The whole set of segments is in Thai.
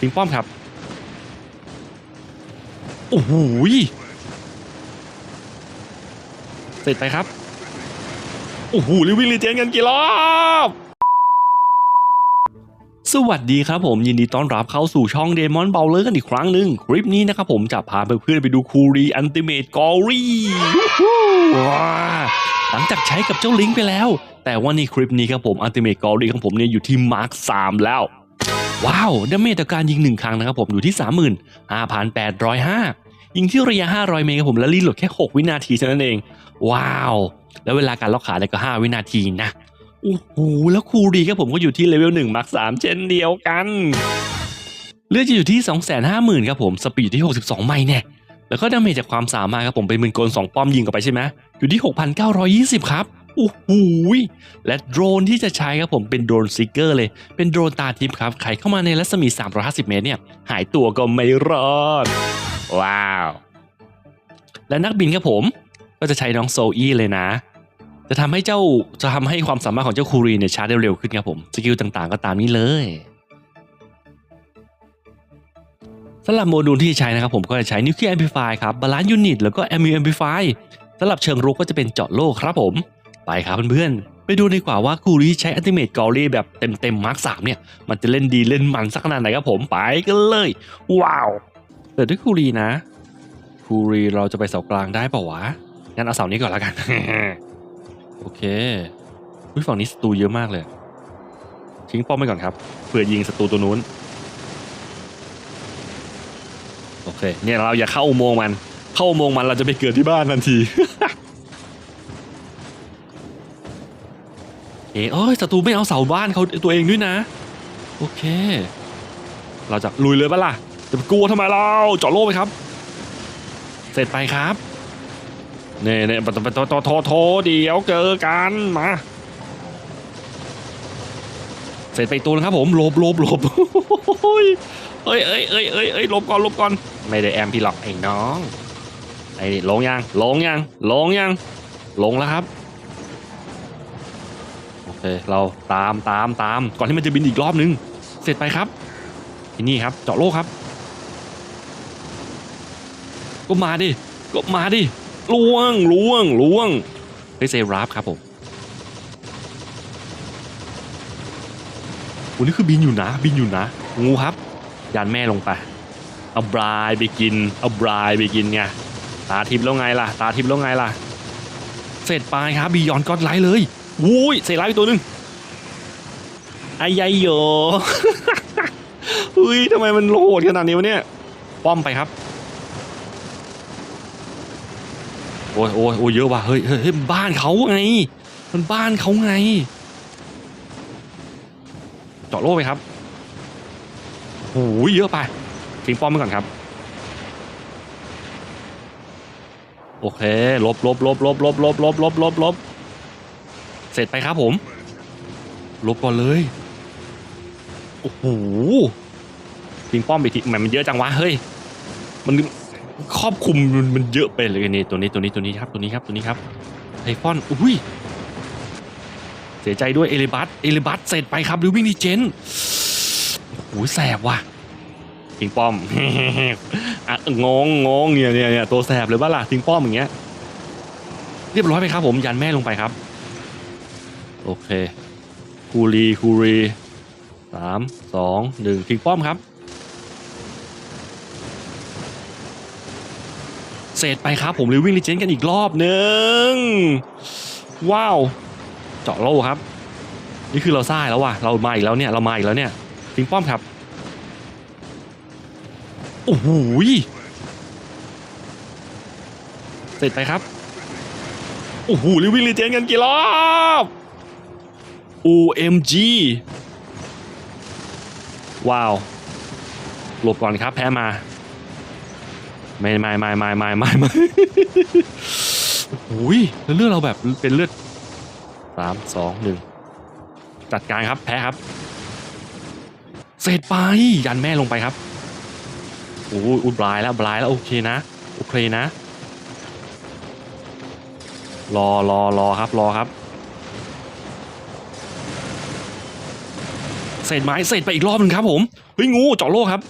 ทิ้งป้อมครับ โอ้โหยเสร็จไปครับ โอ้โหลิวิ่งรีเจนกันกี่รอบสวัสดีครับผมยินดีต้อนรับเข้าสู่ช่องเดมอนเบลเลอร์กันอีกครั้งหนึ่งคลิปนี้นะครับผมจะพาเพื่อนๆไปดูคูรีอันติเมตกอรี่หลังจากใช้กับเจ้าลิงไปแล้ว แต่ว่าในคลิปนี้ครับผมอันติเมตกอรี่ของผมเนี่ยอยู่ที่มาร์ค3แล้ว ว้าวดาเมจจากการยิงหนึ่งครั้งนะครับผมอยู่ที่ 35,805 ยิงที่ระยะ 500 เมตรครับผมและรีโหลดแค่ 6 วินาทีเท่านั้นเอง ว้าว แล้วเวลาการล็อกขาเนี่ยก็ 5 วินาทีนะโอ้โหแล้วคูรีครับผมก็อยู่ที่เลเวล1มาร์ค3เช่นเดียวกันเลือดจะอยู่ที่ 250,000ครับผมสปีดอยู่ที่ 62 ไมล์แน่แล้วก็ดาเมจจากความสามารถครับผมเป็นมืนกล2ป้อมยิงกลับไปใช่ไหมอยู่ที่ 6,920 ครับ โอ้โหและโดรนที่จะใช้ครับผมเป็นโดรนซิกเกอร์เลย เป็นโดรนตาทิพย์ครับใครเข้ามาในรัศมี 350 เมตรเนี่ยหายตัวก็ไม่รอด ว้าว และนักบินครับผมก็จะใช้น้องโซอี้เลยนะ จะทำให้เจ้าจะทำให้ความสามารถของเจ้าคูรีเนี่ยชาร์จได้เร็วขึ้นครับผมสกิลต่างๆก็ตามนี้เลยสำหรับโมดูลที่ใช้นะครับผมก็จะใช้นิวเคลียร์แอมพลิฟายครับบาลานซ์ยูนิตแล้วก็แอมมิวแอมพลิฟายสำหรับเชิงรุกก็จะเป็นเจาะโล่ครับผม ไปครับเพื่อนๆ ไปดูดีกว่าว่าคูรีใช้อัติเมทกอรี่แบบเต็มๆมาร์คสามเนี่ย มันจะเล่นดีเล่นมันสักขนาดไหนครับผมไปกันเลย ว้าวเปิดด้วยคูรีนะคูรีเราจะไปเสากลางได้เปล่าวะงั้นเอาเสานี้ก่อนแล้วกัน โอเคอุ้ยฝั่งนี้ศัตรูเยอะมากเลย ทิ้งป้อมไปก่อนครับเผื่อยิงศัตรูตัวนู้นโอเค เนี่ยเราอย่าเข้าอุโมงค์มัน เข้าอุโมงค์มันเราจะไปเกิดที่บ้านทันที เอเอ้ยศัตรูไม่เอาเสาบ้านเขาตัวเองด้วยนะ โอเค เราจะลุยเลยปะล่ะจะกลัวทำไมเราเจาะโล่ไปครับ เสร็จไปครับเน่เน่ปะปะโทโทโทเดี๋ยวเจอกันมา เสร็จไปตัวนึงครับผมหลบหลบหลบโอ้ยเอ้ยเอ้ยเอ้ยเอ้ยเอ้ยหลบก่อนหลบก่อน ไม่ได้แอมพี่หรอกไอ้น้องไอ้นี่ลงยังลงยังลงยังลงแล้วครับ เคเราตามตามตามก่อนที่มันจะบินอีกรอบนึง เสร็จไปครับที่นี่ครับ เจาะโลกครับก็มาดิก็มาดิล่วงล่วงล่วงเฮ้ยเซราฟครับผมโอ้นี่คือบินอยู่นะ บินอยู่นะ งูครับ ยานแม่ลงไป เอาบรายไปกิน เอาบรายไปกินไง ตาทิพย์แล้วไงล่ะ ตาทิพย์แล้วไงล่ะ เสร็จไปครับบียอนก็ไลท์เลย วุ้ยเซราฟอีกตัวหนึ่งไอ้ยัยโยอุ้ยทำไมมันโหดขนาดนี้วะเนี่ย ป้อมไปครับ โอ้ยโอ้ยโอ้ยเยอะว่ะเฮ้ยเฮ้ยเฮ้ยบ้านเขาไง มันบ้านเขาไง เจาะโล่ไปครับโอ้ยเยอะไป ทิ้งป้อมไปก่อนครับ โอเค ลบลบลบลบลบลบลบลบลบลบ เสร็จไปครับผมลบก่อนเลยโอ้โหทิงป้อมไปทีแหมมันเยอะจังวะเฮ้ยมันครอบคุมมันมันเยอะไปเลยนี่ตัวนี้ตัวนี้ตัวนี้ครับตัวนี้ครับตัวนี้ครับไทฟอนอุ้ยเสียใจด้วยเอลิบัสเอลิบัสเสร็จไปครับลิวิ่งดีเจนโอ้ยแสบว่ะทิงป้อมอะงงงงเนี่ยเนี่ยตัวแสบเลยว่าล่ะทิงป้อมอย่างเงี้ยเรียบร้อยไปครับผมยันแม่ลงไปครับ โอเคคูรีคูรีสามสองหนึ่งทิ้งป้อมครับเสร็จไปครับผมรีวิ่งรีเจนกันอีกรอบหนึ่งว้าว เจาะโล่ครับ นี่คือเราซ่ายแล้วว่ะเรามาอีกแล้วเนี่ยเรามาอีกแล้วเนี่ยทิ้งป้อมครับโอ้โหยเสร็จไปครับโอ้โหรีวิ่งรีเจนกันกี่รอบ OMG ว้าว หลบก่อนครับแพ้มา ไม่ไม่ไม่ไม่ไม่ไม่ไม่โอ้ยแล้วเลือดเราแบบเป็นเลือดสามสองหนึ่งจัดการครับแพ้ครับ เสร็จไปยันแม่ลงไปครับโอ้ยอุยบลายแล้วบลายแล้วโอเคนะโอเคนะ รอรอรอครับรอครับ เศษไม้เศษไปอีกรอบหนึงครับผมเฮ้ยงูเจาะโลกครับ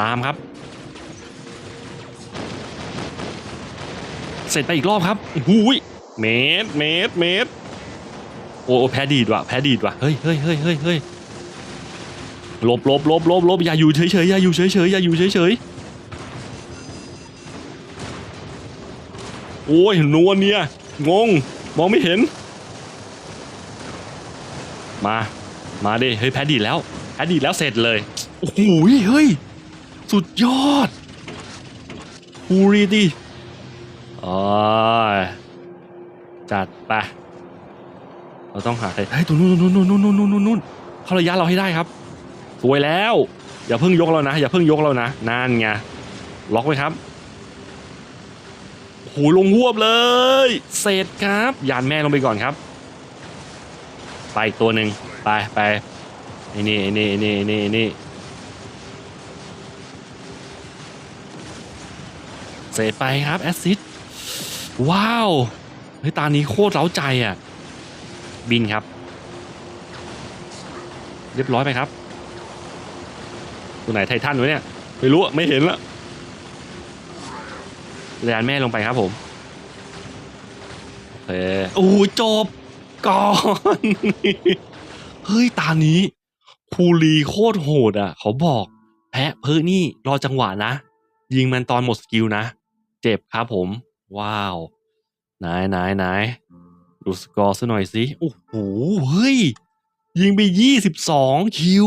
ตามครับเสร็จไปอีกรอบครับหูยเมตรเมตรเมตรโอ้โอแพ้ดีดว่ะแพ้ดีดว่ะ เฮ้ยเฮ้ยเฮ้ยเฮ้ยเฮ้ยหลบหลบหลบหลบหลบอย่าอยู่เฉยเฉยอย่าอยู่เฉยเฉยอย่าอยู่เฉยเฉยโอ้ยนัวเนี่ย งง มองไม่เห็น มา มาดิ เฮ้ยแพดดีแล้วแพดดีแล้วเสร็จเลย โอ้โหเฮ้ย สุดยอดฮูรีดิอ๋อจัดไป เราต้องหาใครเฮ้ยตัวนู้นนู้นนู้นนู้นนู้นนู้นนู้นเข้าระยะเราให้ได้ครับ สวยแล้ว อย่าเพิ่งยกเรานะ อย่าเพิ่งยกเรานะ นานไง ล็อกไว้ครับหูลงหวบเลย เสร็จครับ ยานแม่ลงไปก่อนครับ ไปอีกตัวหนึ่งไปไปนี่นี่นี่นี่นี่เสร็จไปครับแอสซิดว้าวเฮ้ยตานี้โคตรเร้าใจอะ บินครับ เรียบร้อยไปครับ ตัวไหนไททันวะเนี่ย ไม่รู้ไม่เห็นละแลนแม่ลงไปครับผม โอเคโอ้โหจบ ก่อน เฮ้ย ตานี้คูลีโคตรโหดอะ เขาบอก แพะเพิ่นี่รอจังหวะนะ ยิงมันตอนหมดสกิลนะ เจ็บครับผม ว้าวไหนไหนไหนดูสกอร์ซะหน่อยสิ โอ้โห เฮ้ย ยิงไปยี่สิบสองคิว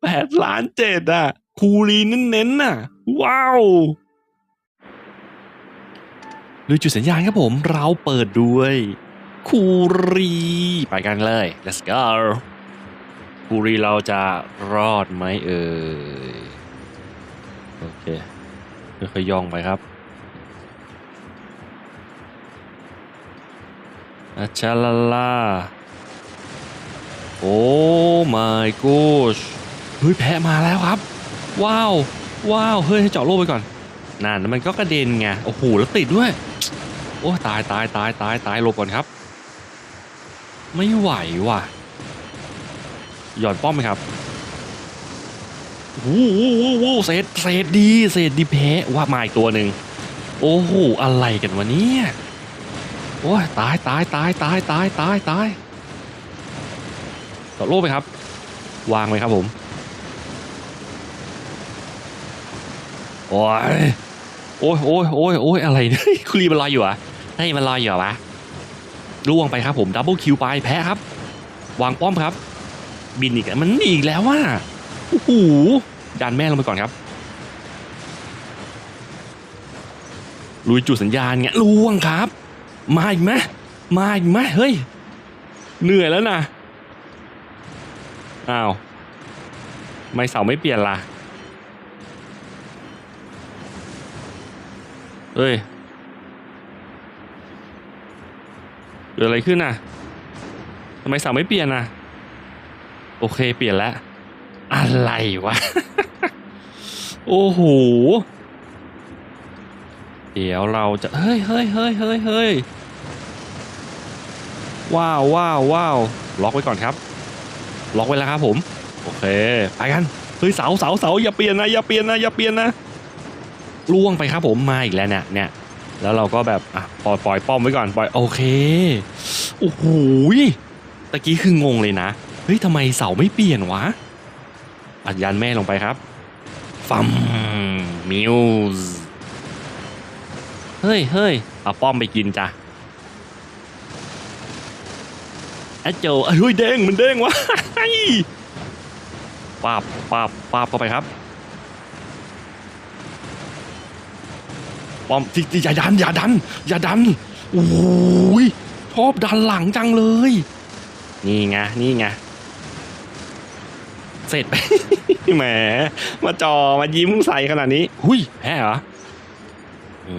แปดล้านเจ็ดอะ คูรีเน้นๆน่ะ ว้าวดูจุดสัญญาณครับผม เราเปิดด้วย คูรี ไปกันเลย let's go คูรีเราจะรอดไหมเอ่ยโอเคค่อยๆย่องไปครับอาชาลาลาโอ้ my gosh เฮ้ยแพะมาแล้วครับ ว้าว ว้าว เฮ้ยให้เจาะโลกไปก่อนนั่นมันก็กระเด็นไง โอ้โห แล้วติดด้วย โอ้ ตายตายตายตายตายหลบก่อนครับ ไม่ไหวว่ะ หย่อนป้อมไหมครับโอ้โหโอ้โหเศษเศษดีเศษดีแพ้ว่ามาอีกตัวหนึ่งโอ้โหอะไรกันวะเนี่ยโอ้ยตายตายตายตายตายตายตายต่อโลกไปครับ วางไว้ครับผมโอ้ยโอ้ยโอ้ยโอ้ยโอ้ยอะไรเนี่ยคุรีมันลอยอยู่อะให้มันลอยอยู่อวะ ล่วงไปครับผมดับเบิลคิวไปแพ้ครับ วางป้อมครับ บินอีกมันอีกแล้วว่าโอ้โหดันแม่ลงไปก่อนครับลุยจุดสัญญาณไงล่วงครับ มาอีกไหมมาอีกไหมเฮ้ย เหนื่อยแล้วนะอ้าวไม่เสาไม่เปลี่ยนล่ะเฮ้ย เกิดอะไรขึ้นน่ะทำไมเสาไม่เปลี่ยนน่ะ โอเคเปลี่ยนแล้ว อะไรวะ โอ้โห เดี๋ยวเราจะเฮ้ยเฮ้ยเฮ้ยเฮ้ยเฮ้ยว้าวว้าวว้าวล็อกไว้ก่อนครับ ล็อกไว้แล้วครับผม โอเค ไปกัน เฮ้ยเสาเสาเสาอย่าเปลี่ยนนะอย่าเปลี่ยนนะอย่าเปลี่ยนนะล่วงไปครับผมมาอีกแล้วเนี่ยเนี่ย แล้วเราก็แบบอะปล่อยปล่อยป้อมไว้ก่อนปล่อยโอเคโอ้โหยตะกี้คืองงเลยนะเฮ้ยทำไมเสาไม่เปลี่ยนวะอัดยันแม่ลงไปครับฟัมมิวส์เฮ้ยเฮ้ยเอาป้อมไปกินจ้ะแอดโจเอ้ยเด้งมันเด้งวะปาบปาบปาบเข้าไปครับ ป้อมจิจิอย่าดันอย่าดัน อย่าดันโอ้ยชอบดันหลังจังเลย นี่ไงนี่ไงเสร็จไปแหม มาจอมายิ้มใส่ขนาดนี้ หุยแพ้เหรอ อื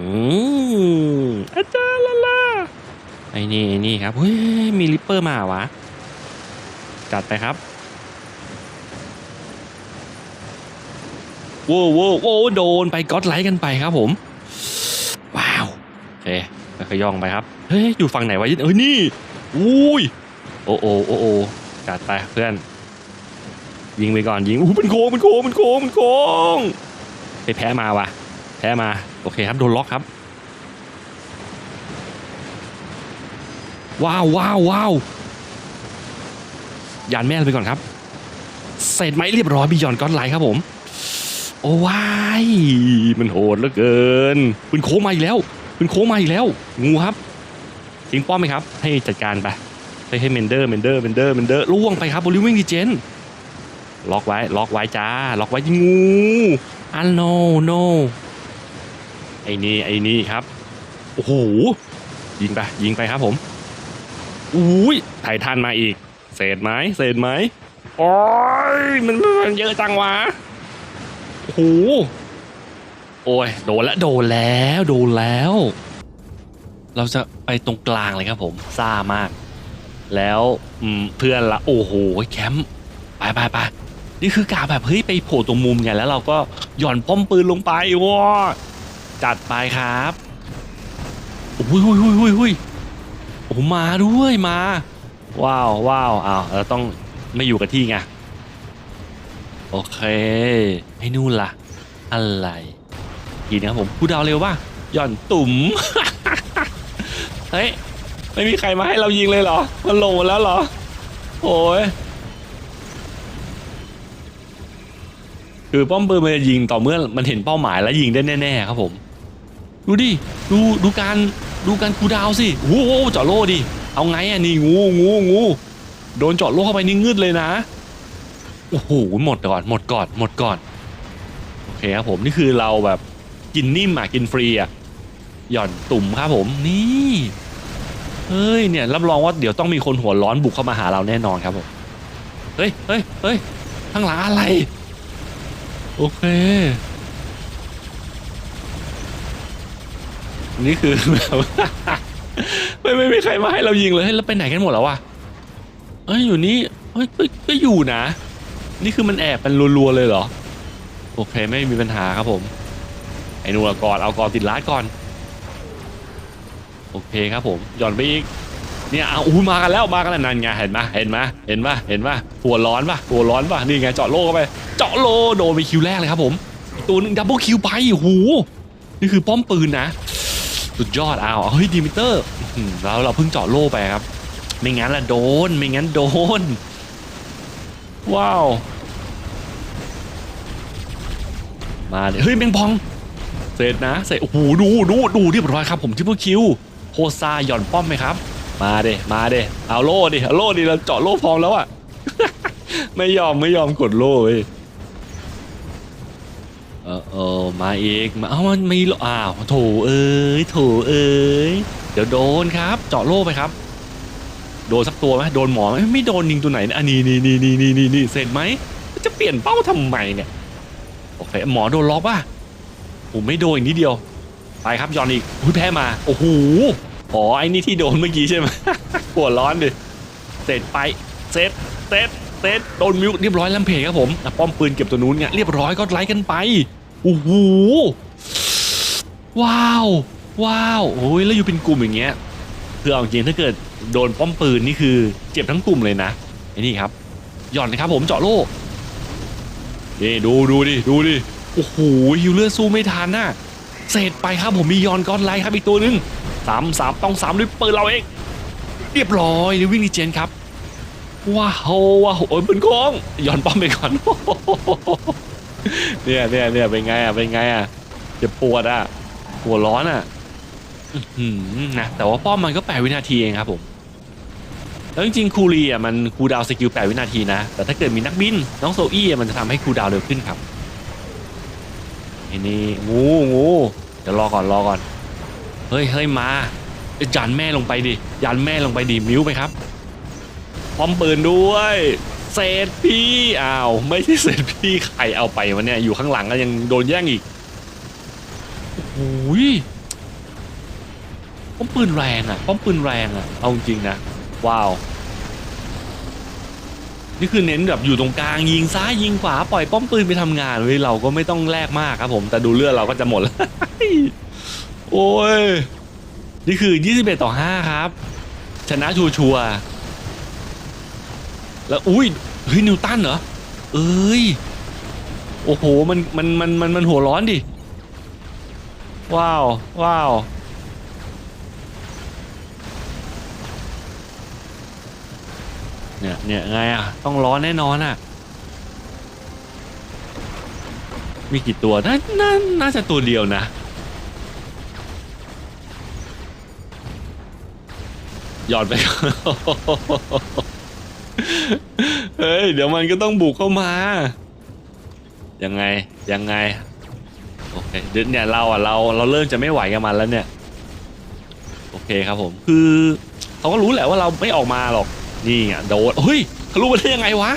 มอาจารย์ละล่ะไอ้นี่ไอ้นี่ครับเฮ้ยมีริปเปอร์มาวะ จัดไปครับโว้โว้โว้โดนไปก็อดไลท์กันไปครับผม เคค่อยย่องไปครับ เฮ้ย อยู่ฝั่งไหนวะยินเอ้ยนี่ อุ้ย โอ้โอโอ้โอจัดไปเพื่อน ยิงไปก่อนยิงอู้เป็นโค้งเป็นโค้งเป็นโค้งเป็นโค้งไปแพ้มาวะแพ้มา โอเคครับ โดนล็อกครับ ว้าวว้าวว้าวยันแม่ไปก่อนครับ เสร็จไหมเรียบร้อยบิยอนก้อนไลท์ครับผม โอ้ว้ายมันโหดเหลือเกินปืนโค้งมาอีกแล้ว ปืนโค้งมาอีกแล้ว งูครับทิ้งป้อมไหมครับ ให้จัดการไปให้ให้เมนเดอร์เมนเดอร์เมนเดอร์เมนเดอร์ล่วงไปครับบริวิ่งดีเจนล็อกไว้ล็อกไว้จ้า ล็อกไว้ยิงูอันโนโนไอ้นี่ไอ้นี่ครับโอ้โหยิงไปยิงไปครับผมอุ้ยไททันมาอีก เศษไหมเศษไหมโอ้ยมันมันเยอะจังวะโอ้โห โอ้ยโดนแล้วโดนแล้วโดนแล้ว เราจะไปตรงกลางเลยครับผมซ่ามาก แล้วเพื่อนละโอ้โหแคมป์ไปไปไปนี่คือกาแบบเฮ้ยไปโผล่ตรงมุมไงแล้วเราก็หย่อนป้อมปืนลงไปว้าจัดไปครับโอ้ยหุยหุยหุยหุยโอ้มาด้วยมา ว้าวว้าวอ้าวเราต้องไม่อยู่กับที่ไงโอเคให้นู่นล่ะ อะไร ทีนะครับผมผู้ดาวเร็วป่ะหย่อนตุ่มเฮ้ยไม่มีใครมาให้เรายิงเลยเหรอ มันลงมดแล้วเหรอโอ้ยคือป้อมปืนมันจะยิงต่อเมื่อมันเห็นเป้าหมายแล้วยิงได้แน่ๆครับผม ดูดิดูดูการดูการคูดาวสิโอ้โหเจาะโล่ดิเอาไงอะนี่งูงูงูโดนเจาะโล่เข้าไปนี่งืดเลยนะโอ้โหหมดก่อนหมดก่อนหมดก่อนโอเคครับผมนี่คือเราแบบ กินนิ่มอะกินฟรีอะหย่อนตุ่มครับผมนี่เฮ้ยเนี่ยรับรองว่าเดี๋ยวต้องมีคนหัวร้อนบุกเข้ามาหาเราแน่นอนครับผมเฮ้ยเฮ้ยเฮ้ยข้างหลังอะไร โอเค นี่คือแบบว่าไม่ไม่มีใครมาให้เรายิงเลยเฮ้ยแล้วไปไหนกันหมดแล้ววะเอ้ยอยู่นี่เฮ้ยก็ก็อยู่นะ นี่คือมันแอบเป็นรัวๆเลยเหรอ โอเคไม่มีปัญหาครับผม ไอ้หนูเอาก่อนเอาก่อนติดล้าดก่อน โอเคครับผมหย่อนไปอีกเนี่ยเอาอู้มากันแล้วมากันแล้วนั่นไงเห็นไหมเห็นไหมเห็นไหมเห็นไหมหัวร้อนปะหัวร้อนปะนี่ไงเจาะโล่เข้าไปเจาะโลโดนไปคิวแรกเลยครับผมตัวหนึงดับเบิลคิวไปโอ้โหนี่คือป้อมปืนนะ สุดยอดอ้าวเฮ้ยดีมิเตอร์แล้วเราเพิ่งเจาะโล่ไปครับ ไม่งั้นละโดนไม่งั้นโดน ว้าวมาเลยเฮ้ยแมงพอง เสร็จนะเสร็จโอ้โหดูดูดูเรียบร้อยครับผมที่พวกคิวโคซาหย่อนป้อมไหมครับ มาเดมาเดเอาโล่ดิเอาโล่ดิเราเจาะโล่พร้อมแล้วอะไม่ยอมไม่ยอมกดโล่เว้ยเออเออมาเอกมาเอ้ามันมีอ้าวโถเอ้ยโถเอ้ยเดี๋ยวโดนครับ เจาะโล่ไปครับ โดนสักตัวไหมโดนหมอไหมไม่โดนยิงตัวไหนนะอันนี้นี่นี่นี่นี่นี่นี่เสร็จไหมจะเปลี่ยนเป้าทำไมเนี่ยโอเคหมอโดนล็อกป่ะ ผมไม่โดนอีกนิดเดียว ไปครับยอนอีกอุ้ยแพ้มา โอ้โห อ๋อไอ้นี่ที่โดนเมื่อกี้ใช่ไหมปวดร้อนดิ เสร็จไปเสร็จเสร็จเสร็จโดนมิวเรียบร้อยแลมเพจครับผมป้อมปืนเก็บตัวนู้นเนี่ยเรียบร้อยก็ไล่กันไป โอ้โห ว้าว ว้าวโอ้ยแล้วอยู่เป็นกลุ่มอย่างเงี้ยคือเอาจริงถ้าเกิดโดนป้อมปืนนี่คือเจ็บทั้งกลุ่มเลยนะไอ้นี่ครับหย่อนนะครับผมเจาะโล่นี่ดูดูดิดูดิ โอ้โหฮิวเลือดสู้ไม่ทันน่ะเสร็จไปครับผมมียอนก้อนไลท์ครับอีกตัวหนึ่งสามสามต้องสามด้วยเปืนเราเอง เรียบร้อยลิวิ่งดีเจนครับว้าวว้าวโอ้ยปืนโค้งย้อนป้อมไปก่อนเนี่ยเนี่ยเนี่ยเป็นไงอะเป็นไงอะจ็บปวดอะหัวร้อนอะนะแต่ว่าป้อมมันก็แปดวินาทีเองครับผมแล้วจริงๆคูรีอะมันคูดาวสกิลแปดวินาทีนะ แต่ถ้าเกิดมีนักบินน้องโซอี้มันจะทำให้คูดาวเร็วขึ้นครับ ไอ้นี่งูงูเดี๋ยวรอก่อนรอก่อน เฮ้ยเฮ้ยมายันแม่ลงไปดิยันแม่ลงไปดิมิ้วไปครับพร้อมปืนด้วยเศษพี่อ้าวไม่ใช่เศษพี่ใครเอาไปวะเนี่ยอยู่ข้างหลังก็ยังโดนแย่งอีกโอ้ยป้อมปืนแรงอะป้อมปืนแรงอะเอาจริงนะว้าว นี่คือเน้นแบบอยู่ตรงกลางยิงซ้ายยิงขวาปล่อยป้อมปืนไปทำงานเว้ยเราก็ไม่ต้องแลกมากครับผม แต่ดูเลือดเราก็จะหมดแล้วโอ้ยนี่คือ 21 ต่อ 5 ครับ ชนะชัวร์ๆแล้วอุ้ยเฮ้ยนิวตันเหรอ เอ้ย โอ้โห มันมันมันมันมันหัวร้อนดิ ว้าว ว้าว เนี่ยเนี่ยไงอะ ต้องร้อนแน่นอนอะ มีกี่ตัวน่าน่าน่าจะตัวเดียวนะ หยอดไป เฮ้ย เดี๋ยวมันก็ต้องบุกเข้ามา ยังไง ยังไง โอเคเดี๋ยวเนี่ยเราอะเราเราเริ่มจะไม่ไหวกับมันแล้วเนี่ย โอเคครับผม คือเขาก็รู้แหละว่าเราไม่ออกมาหรอก นี่อะโดนเฮ้ยเขารู้มาได้ยังไงวะ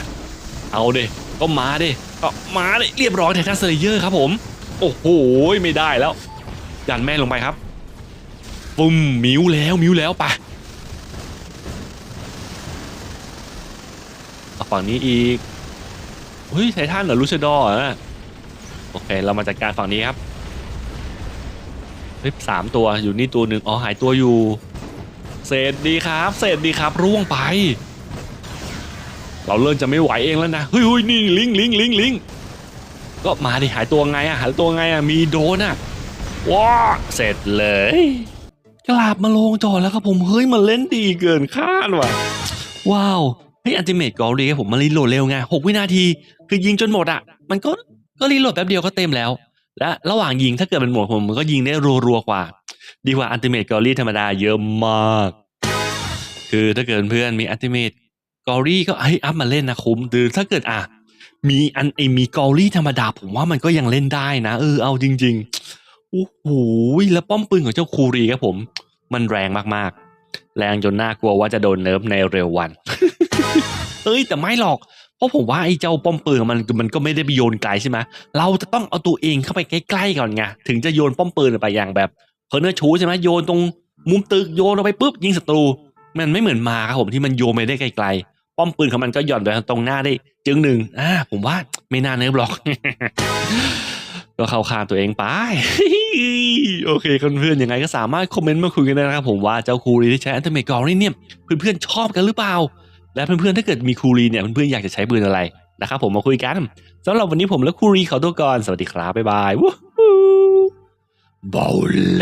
เอาเดิก็มาเดิก็มาเดิเรียบร้อยไททันสเลเยอร์ครับผม โอ้โหไม่ได้แล้ว ยันแม่งลงไปครับปุ้มมิวแล้วมิวแล้วไปฝั่งนี้อีกเฮ้ยไททันเหรอลูชดอร์นะโอเค เรามาจัดการฝั่งนี้ครับเฮ้ยสามตัวอยู่นี่ตัวหนึ่งอ๋อหายตัวอยู่ ษดีครับ เศษดีครับร่วงไป เราเริ่มจะไม่ไหวเองแล้วนะเฮ้ยนี่ลิงลิงลิงลิงก็มาดิหายตัวไงอะหายตัวไงอะมีโดนอะว้าเสร็จเลยกลับมาลงจอแล้วครับผมเฮ้ยมันเล่นดีเกินคาดว่ะ ว้าวเฮ้ยอันติเมตกอลีครีผมมันรีโหลดเร็วไงหกวินาที คือยิงจนหมดอะมันก็ก็รีโหลดแป๊บเดียวก็เต็มแล้ว และระหว่างยิงถ้าเกิดมันหมดผมมันก็ยิงได้รัวๆกว่า ดีกว่าอันติเมตกอรีธรรมดาเยอะมาก คือถ้าเกิดเพื่อนมีอัติเมตกอรี่ก็เฮ้ยอัพมาเล่นนะคุ้มหรือถ้าเกิดอะมีอันไอมีกอรี่ธรรมดาผมว่ามันก็ยังเล่นได้นะเออเอาจริงๆโอ้โหแล้วป้อมปืนของเจ้าคูรีครับผม มันแรงมากๆ แรงจนน่ากลัวว่าจะโดนเนิร์ฟในเร็ววัน เอ้ยแต่ไม่หรอก เพราะผมว่าไอ้เจ้าป้อมปืนมันมันก็ไม่ได้ไปโยนไกลใช่ไหมเราจะต้องเอาตัวเองเข้าไปใกล้ๆก่อนไงถึงจะโยนป้อมปืนไปอย่างแบบเพอร์เนอร์ชูใช่ไหมโยนตรงมุมตึกโยนลงไปปุ๊บยิงศัตรู มันไม่เหมือนมาครับผมที่มันโยนไปได้ไกลๆ ป้อมปืนของมันก็หย่อนไปตรงหน้าได้จึงหนึ่งอ่าผมว่าไม่น่าเนิร์ฟหรอก ก็เข้าข้างตัวเองไป โอเคเพื่อนๆยังไงก็สามารถคอมเมนต์มาคุยกันได้นะครับผมว่าเจ้าคูรีที่ใช้อันเทอร์เมกอรี่เนี่ยเพื่อนๆชอบกันหรือเปล่า และเพื่อนๆถ้าเกิดมีคูรีเนี่ยเพื่อนๆอยากจะใช้ปืนอะไรนะครับผมมาคุยกันสำหรับวันนี้ผมและคูรีขอตัวก่อนสวัสดีครับบ๊ายบายวู้ฮู้บอล